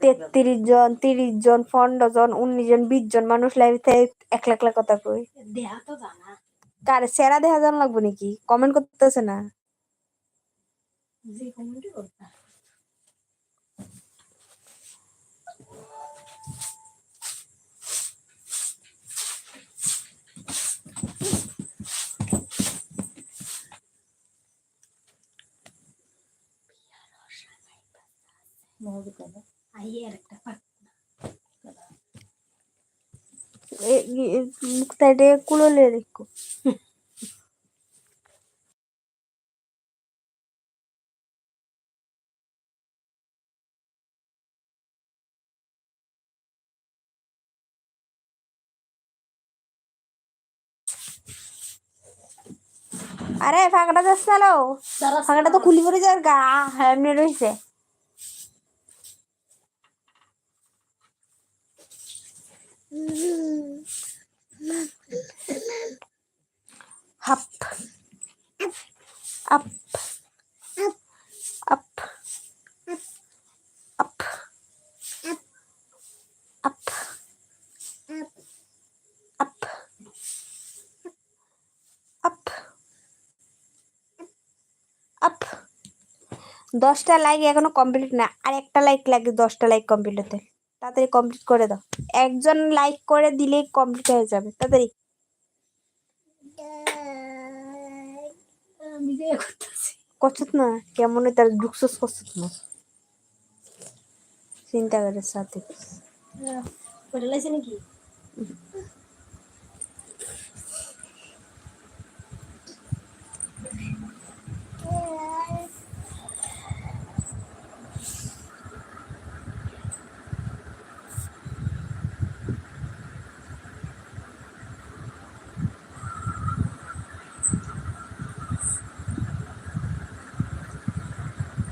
তেত্রিশ জন তিরিশ জন পনেরো জন উনিশ জন বিশ জন মানুষ লাইভ থেকে এক লাখ লাখ কথা কই কার সেরা দেখা জান লাগবো নাকি? কমেন্ট করতেছে না। আরে ফাঁকটা যাচ্ছে ফাঁকটা তো খুলি পড়ে যাওয়ার গা এমনি রয়েছে। হাপ আপ আপ আপ আপ আপ আপ আপ দশটা লাইক এখনও কমপ্লিট না আর একটা লাইক লাগে দশটা লাইক কমপ্লিট হতে। তাড়াতাড়ি কমপ্লিট করে দাও। একজন লাইক করে দিলে কমপ্লিট হয়ে যাবে। তাড়াতাড়ি। করছত না কেমন তার ঢুকছস করছত না? চিন্তা করে সাথে। নাকি?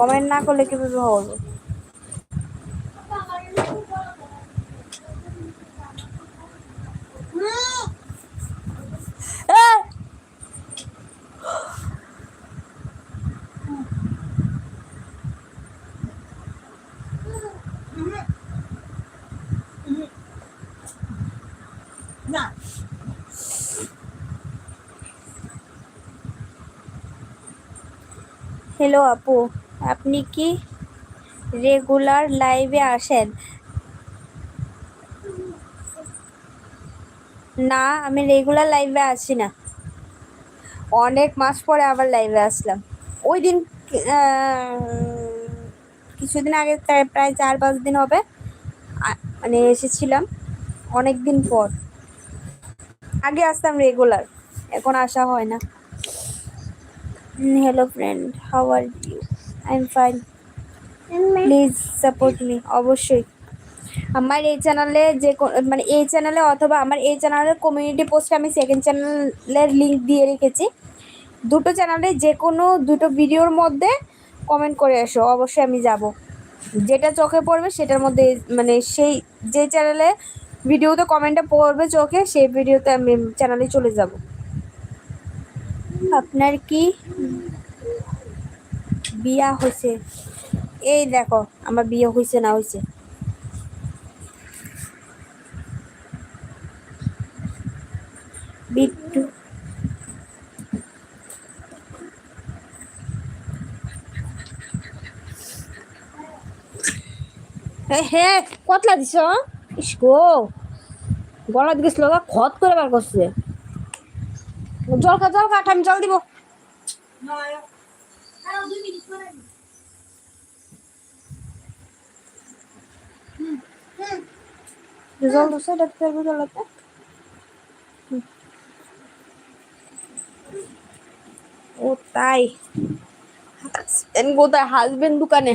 কমেন্ট না করলে কীভাবে হবে? হ্যালো আপু আপনি কি রেগুলার লাইভে আসেন? না, আমি রেগুলার লাইভে আসি না। অনেক মাস পরে আবার লাইভে আসলাম। ওই দিন কিছুদিন আগে প্রায় চার পাঁচ দিন হবে মানে এসেছিলাম অনেক দিন পর। আগে আসতাম রেগুলার, এখন আসা হয় না। Hello friend how are you I am fine please support me অবশ্যই। আমার এই চ্যানেলে যে মানে এই চ্যানেলে অথবা আমার এই চ্যানেলের কমিউনিটি পোস্টে আমি সেকেন্ড চ্যানেলের লিঙ্ক দিয়ে রেখেছি। দুটো চ্যানেলে যে কোনো দুটো ভিডিওর মধ্যে কমেন্ট করে এসো, অবশ্যই আমি যাব। যেটা চোখে পড়বে সেটার মধ্যে মানে সেই, যে চ্যানেলে ভিডিওতে কমেন্টটা পড়বে চোখে, সেই ভিডিওতে আমি চ্যানেলে চলে যাব। আপনার কি বিয়া হয়েছে এই দেখো, আমার বিয়ে হয়েছে না হয়েছে বিট্টু। হে কতলা দিছ? ইস গো, গলা গেছিল খত করে বার করছে। জল খা জল আমি জল দিব। জল দোসে দেখতে পারব জলতে ও তাই। কোথায় হাজবেন্ড দোকানে।